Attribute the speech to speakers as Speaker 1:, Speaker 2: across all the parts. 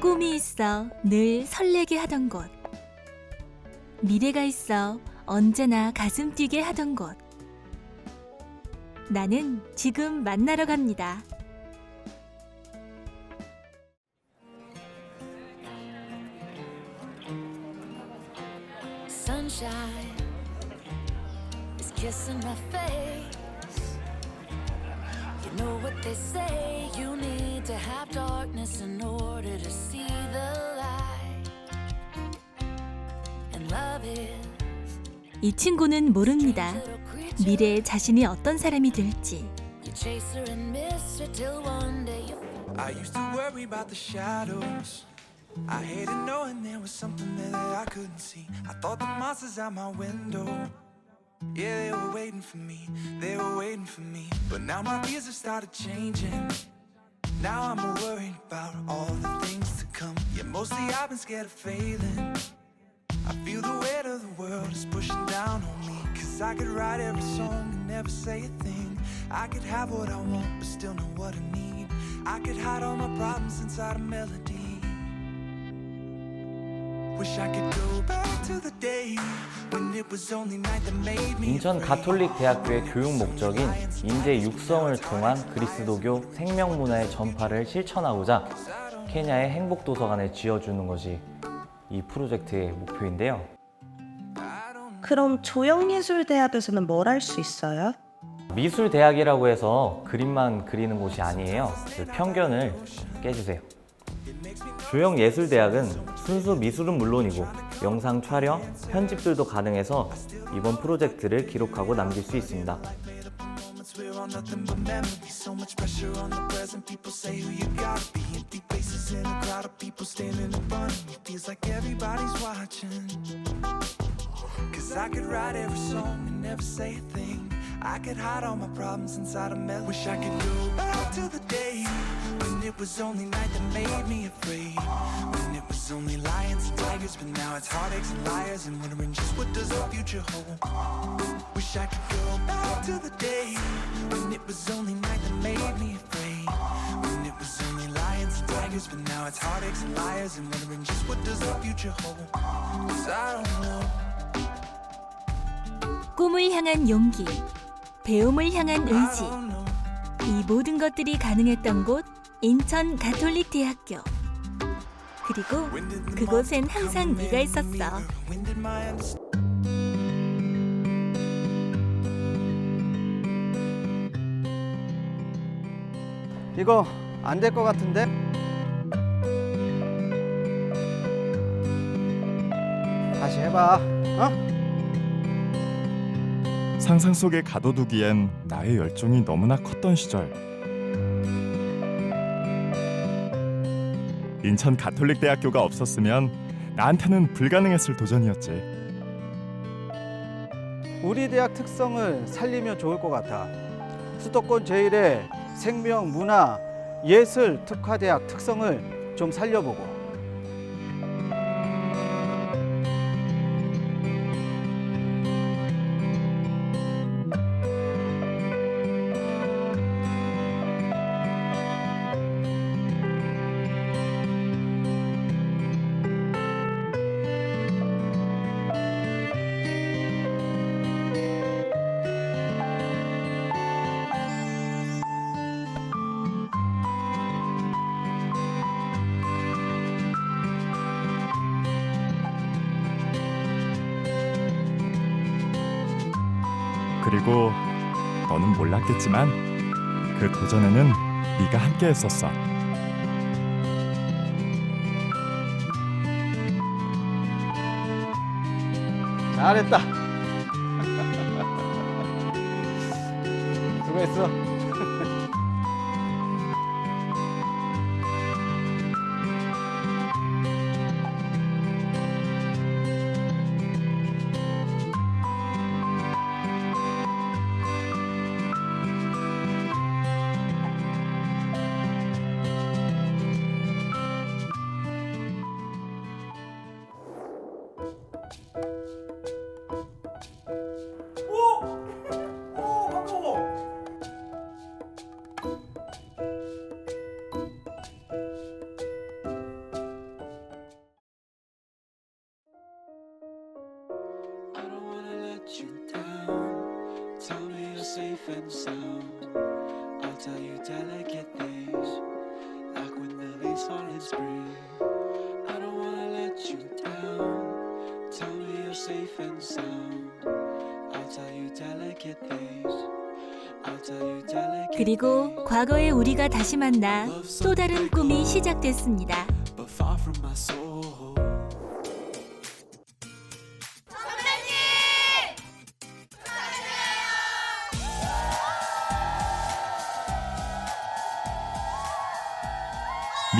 Speaker 1: 꿈이 있어 늘 설레게 하던 곳. 미래가 있어 언제나 가슴 뛰게 하던 곳. 나는 지금 만나러 갑니다.
Speaker 2: You know what they say, you need to have darkness in order to see the light. And love is
Speaker 1: 이 친구는 모릅니다.
Speaker 2: little creature.
Speaker 1: 미래에 자신이 어떤 사람이 될지.
Speaker 2: You chase her and miss her till one day you
Speaker 3: I used to worry about the shadows. I hated knowing there was something there that I couldn't see. I thought the monsters out my window. Yeah, they were waiting for me. They were waiting for me. But now my fears have started changing. Now I'm worried about all the things to come. Yeah, mostly I've been scared of failing. I feel the weight of the world is pushing down on me. Cause I could write every song and never say a thing. I could have what I want, but still know what I need. I could hide all my problems inside a melody. Wish I could go back to the day
Speaker 4: 인천. 가톨릭 대학교의 교육 목적인 인재 육성을 통한 그리스도교 생명 문화의 전파를 실천하고자 케냐의 행복 도서관을 지어주는 것이 이 프로젝트의 목표인데요.
Speaker 5: 그럼 조형예술대학에서는 뭘 할 수 있어요?
Speaker 4: 미술 대학이라고 해서 그림만 그리는 곳이 아니에요. 그 편견을 깨주세요. 조형 예술 대학은 순수 미술은 물론이고 영상 촬영, 편집들도 가능해서 이번 프로젝트를 기록하고 남길 수 있습니다.
Speaker 3: Tigers, but now it's heartaches and liars and wondering just what does the future hold. Wish I could go back to the day when it was only night that made me afraid. When it was only lions and tigers, but now it's heartaches and liars and wondering just what does the future hold. Cause I don't know.
Speaker 1: 꿈을 향한 용기, 배움을 향한 의지. 이 모든 것들이 가능했던 곳 인천 가톨릭 대학교. 그리고 그곳엔 항상 네가 있었어.
Speaker 6: 이거 안 될 것 같은데? 다시 해봐. 어?
Speaker 7: 상상 속에 가둬두기엔 나의 열정이 너무나 컸던 시절. 인천 가톨릭 대학교가 없었으면 나한테는 불가능했을 도전이었지.
Speaker 6: 우리 대학 특성을 살리면 좋을 것 같아. 수도권 제1의 생명, 문화, 예술 특화대학 특성을 좀 살려보고.
Speaker 7: 그리고 너는 몰랐겠지만 그 도전에는 네가 함께 했었어.
Speaker 6: 잘했다. 수고했어.
Speaker 8: Safe and sound. I'll tell you delicate things, like when the leaves fall in spring. I don't wanna let you down. Tell me you're safe and sound. I'll tell you delicate things. I'll tell you delicate
Speaker 1: 그리고 과거의 우리가 다시 만나 또 다른 꿈이 시작됐습니다.
Speaker 8: but far from my soul.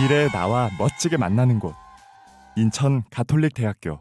Speaker 7: 미래의 나와 멋지게 만나는 곳. 인천 가톨릭 대학교